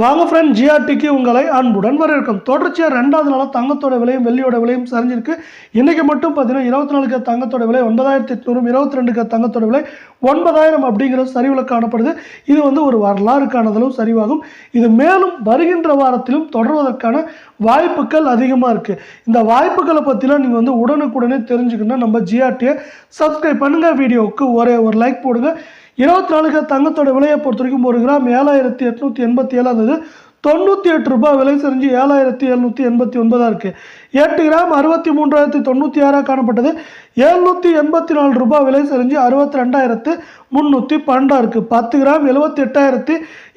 வாங்க ஃப்ரெண்ட் ஜிஆர்டிக்கு உங்களை அன்புடன் வரவேற்கும். தொடர்ச்சியாக ரெண்டாவது நாளாக தங்கத்தோட விலையும் வெள்ளியோட விலையும் சரிஞ்சிருக்கு. இன்றைக்கி மட்டும் பார்த்தீங்கன்னா இருபத்தி நாலுக்கு தங்கத்தோட விலை ஒன்பதாயிரத்தி எட்நூறும் இருபத்தி ரெண்டுக்கு தங்கத்தோட விலை ஒன்பதாயிரம் அப்படிங்கிற சரிவில் காணப்படுது. இது வந்து ஒரு வரலாறுக்கானதிலும் சரிவாகும். இது மேலும் வருகின்ற வாரத்திலும் தொடர்வதற்கான வாய்ப்புகள் அதிகமாக இருக்குது இந்த வாய்ப்புகளை பற்றிலாம் நீங்கள் வந்து உடனுக்குடனே தெரிஞ்சுக்கணும்னா நம்ம ஜிஆர்டியை சப்ஸ்கிரைப் பண்ணுங்கள் வீடியோவுக்கு ஒரே ஒரு லைக் போடுங்கள் இருபத்தி நாலுக்கு தங்கத்தோட விலையை பொறுத்த வரைக்கும் ஒரு கிராம் ஏழாயிரத்தி எட்நூற்றி எண்பத்தி ஏழாம் தொண்ணூற்றி எட்டு ரூபாய் விலை செஞ்சு ஏழாயிரத்தி எழுநூற்றி எண்பத்தி ஒன்பதாக இருக்குது எட்டு கிராம் அறுபத்தி மூன்றாயிரத்தி தொண்ணூற்றி ஆறாக காணப்பட்டது. எழுநூற்றி எண்பத்தி நாலு ரூபாய் விலை செஞ்சு அறுபத்தி ரெண்டாயிரத்து முந்நூற்றி பன்னெண்டாக இருக்குது பத்து கிராம் எழுபத்தி எட்டாயிரத்தி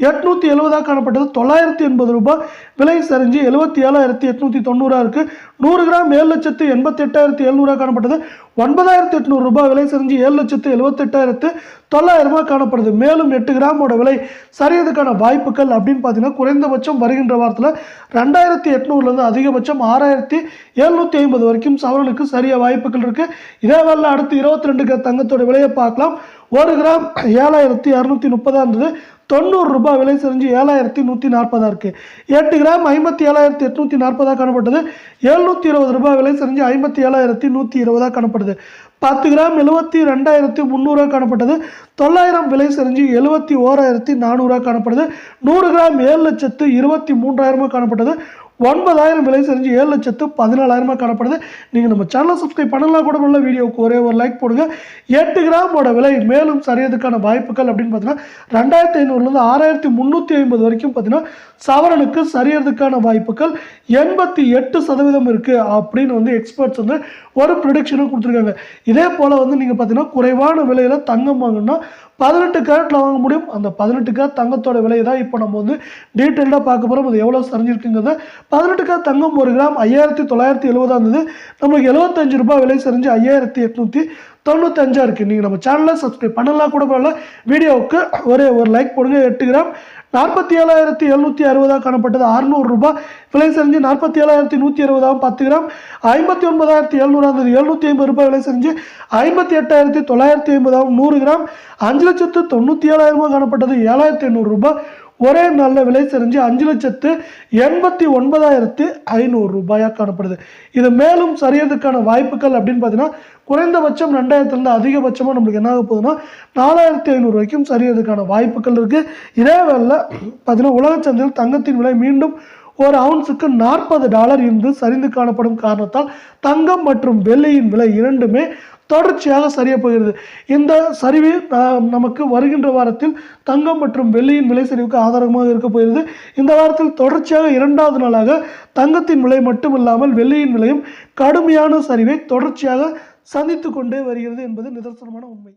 எட்நூற்றி எழுபதாக காணப்பட்டது. தொள்ளாயிரத்தி எண்பது ரூபாய் விலை சரிஞ்சு எழுபத்தி ஏழாயிரத்தி எட்நூற்றி தொண்ணூறாக இருக்குது நூறு கிராம் ஏழு லட்சத்து எண்பத்தி எட்டாயிரத்தி எழுநூறாக காணப்பட்டது. ஒன்பதாயிரத்தி எட்நூறு ரூபாய் விலை செஞ்சு ஏழு லட்சத்து எழுபத்தெட்டாயிரத்து தொள்ளாயிரமாக காணப்படுது. மேலும் எட்டு கிராமோட விலை சரியதுக்கான வாய்ப்புகள் அப்படின்னு பார்த்தீங்கன்னா குறைந்தபட்சம் வருகின்ற வாரத்தில் ரெண்டாயிரத்தி எட்நூறுலேருந்து அதிகபட்சம் ஆறாயிரத்தி எழுநூற்றி ஐம்பது வரைக்கும் சவரனுக்கு சரிய வாய்ப்புகள் இருக்குது இதே வேலை அடுத்து இருபத்தி ரெண்டு தங்கத்தோட விலையை பார்க்கலாம். ஒரு கிராம் ஏழாயிரத்தி இரநூத்தி முப்பதாக இருந்தது. தொண்ணூறு ரூபாய் விலை செஞ்சு ஏழாயிரத்தி நூற்றி நாற்பதாக இருக்குது எட்டு கிராம் ஐம்பத்தி ஏழாயிரத்தி எட்நூற்றி நாற்பதாக காணப்பட்டது. எழுநூற்றி இருபது ரூபாய் விலை செஞ்சு ஐம்பத்தி ஏழாயிரத்தி நூற்றி இருபதாக காணப்படுது. பத்து கிராம் எழுபத்தி ரெண்டாயிரத்தி முந்நூறுரூவா காணப்பட்டது. தொள்ளாயிரம் விலை செஞ்சு எழுபத்தி ஓராயிரத்தி நானூறுரூவா காணப்படுது. நூறு கிராம் ஏழு லட்சத்து இருபத்தி மூன்றாயிரமாக காணப்பட்டது. ஒன்பதாயிரம் விலை செஞ்சு ஏழு லட்சத்து பதினாலாயிரமாக காணப்படுது. நீங்கள் நம்ம சேனலை சப்ஸ்கிரைப் பண்ணலாம் கூட உள்ள வீடியோவுக்கு ஒரே ஒரு லைக் போடுங்க. எட்டு கிராமோட விலை மேலும் சரியதுக்கான வாய்ப்புகள் அப்படின்னு பார்த்தீங்கன்னா ரெண்டாயிரத்தி ஐநூறுலேருந்து ஆறாயிரத்தி முந்நூற்றி ஐம்பது வரைக்கும் பார்த்தீங்கன்னா சவரனுக்கு சரியறதுக்கான வாய்ப்புகள் எண்பத்தி எட்டு சதவீதம் இருக்குது அப்படின்னு வந்து எக்ஸ்பர்ட்ஸ் வந்து ஒரு ப்ரிடிக்ஷனும் கொடுத்துருக்காங்க. இதே போல் வந்து நீங்கள் பார்த்தீங்கன்னா குறைவான விலையில் தங்கம் வாங்கணும்னா பதினெட்டு கேரட்டில் வாங்க முடியும். அந்த பதினெட்டு கேரட் தங்கத்தோட விலை தான் இப்போ நம்ம வந்து டீட்டெயில்டாக பார்க்க போகிறோம் அது எவ்வளோ சரிஞ்சிருக்குங்கிறத. பதினெட்டு கேரட் தங்கம் ஒரு கிராம் ஐயாயிரத்தி தொள்ளாயிரத்தி எழுபதாக இருந்தது நம்மளுக்கு எழுபத்தஞ்சு ரூபாய் விலை சரிஞ்சு ஐயாயிரத்தி எட்நூற்றி தொண்ணூத்தஞ்சா இருக்குது நீங்கள் நம்ம சேனலை சப்ஸ்கிரைப் பண்ணலாம் கூட பரவாயில்ல. வீடியோவுக்கு ஒரே ஒரு லைக் போடுங்க எட்டு கிராம் நாற்பத்தி ஏழாயிரத்தி எழுநூற்றி அறுபதாக காணப்பட்டது. அறுநூறு ரூபாய். விலை செஞ்சு நாற்பத்தி ஏழாயிரத்தி நூற்றி அறுபதாகவும் பத்து கிராம் ஐம்பத்தி ஒன்பதாயிரத்தி எழுநூறாம் இருந்தது எழுநூற்றி ஐம்பது ரூபாய் விலை செஞ்சு ஐம்பத்தி எட்டாயிரத்தி தொள்ளாயிரத்தி ஐம்பதாகவும் நூறு கிராம் அஞ்சு லட்சத்து தொண்ணூற்றி ஏழாயிரமாக காணப்பட்டது. ஏழாயிரத்தி எண்ணூறு ரூபாய். ஒரே நாளில் விலை செறிஞ்சு அஞ்சு லட்சத்து எண்பத்தி ஒன்பதாயிரத்து ஐநூறு ரூபாயாக காணப்படுது. இது மேலும் சரியறதுக்கான வாய்ப்புகள் அப்படின்னு பார்த்தீங்கன்னா குறைந்தபட்சம் ரெண்டாயிரத்துலேருந்து அதிகபட்சமாக நம்மளுக்கு என்ன ஆக போகுதுன்னா நாலாயிரத்தி ஐநூறு வரைக்கும் சரியறதுக்கான வாய்ப்புகள் இருக்குது இதே வேளில் பார்த்தீங்கன்னா உலக சந்தையில் தங்கத்தின் விலை மீண்டும் ஒரு அவுன்ஸுக்கு நாற்பது டாலர் இருந்து சரிந்து காணப்படும் காரணத்தால் தங்கம் மற்றும் வெள்ளியின் விலை இரண்டுமே தொடர்ச்சியாக சரிய போகிறது. இந்த சரிவு நமக்கு வருகின்ற வாரத்தில் தங்கம் மற்றும் வெள்ளியின் விலை சரிவுக்கு ஆதாரமாக இருக்க போகிறது. இந்த வாரத்தில் தொடர்ச்சியாக இரண்டாவது நாளாக தங்கத்தின் விலை மட்டுமில்லாமல் வெள்ளியின் விலையும் கடுமையான சரிவை தொடர்ச்சியாக சந்தித்து கொண்டே வருகிறது என்பது நிதர்சனமான உண்மை.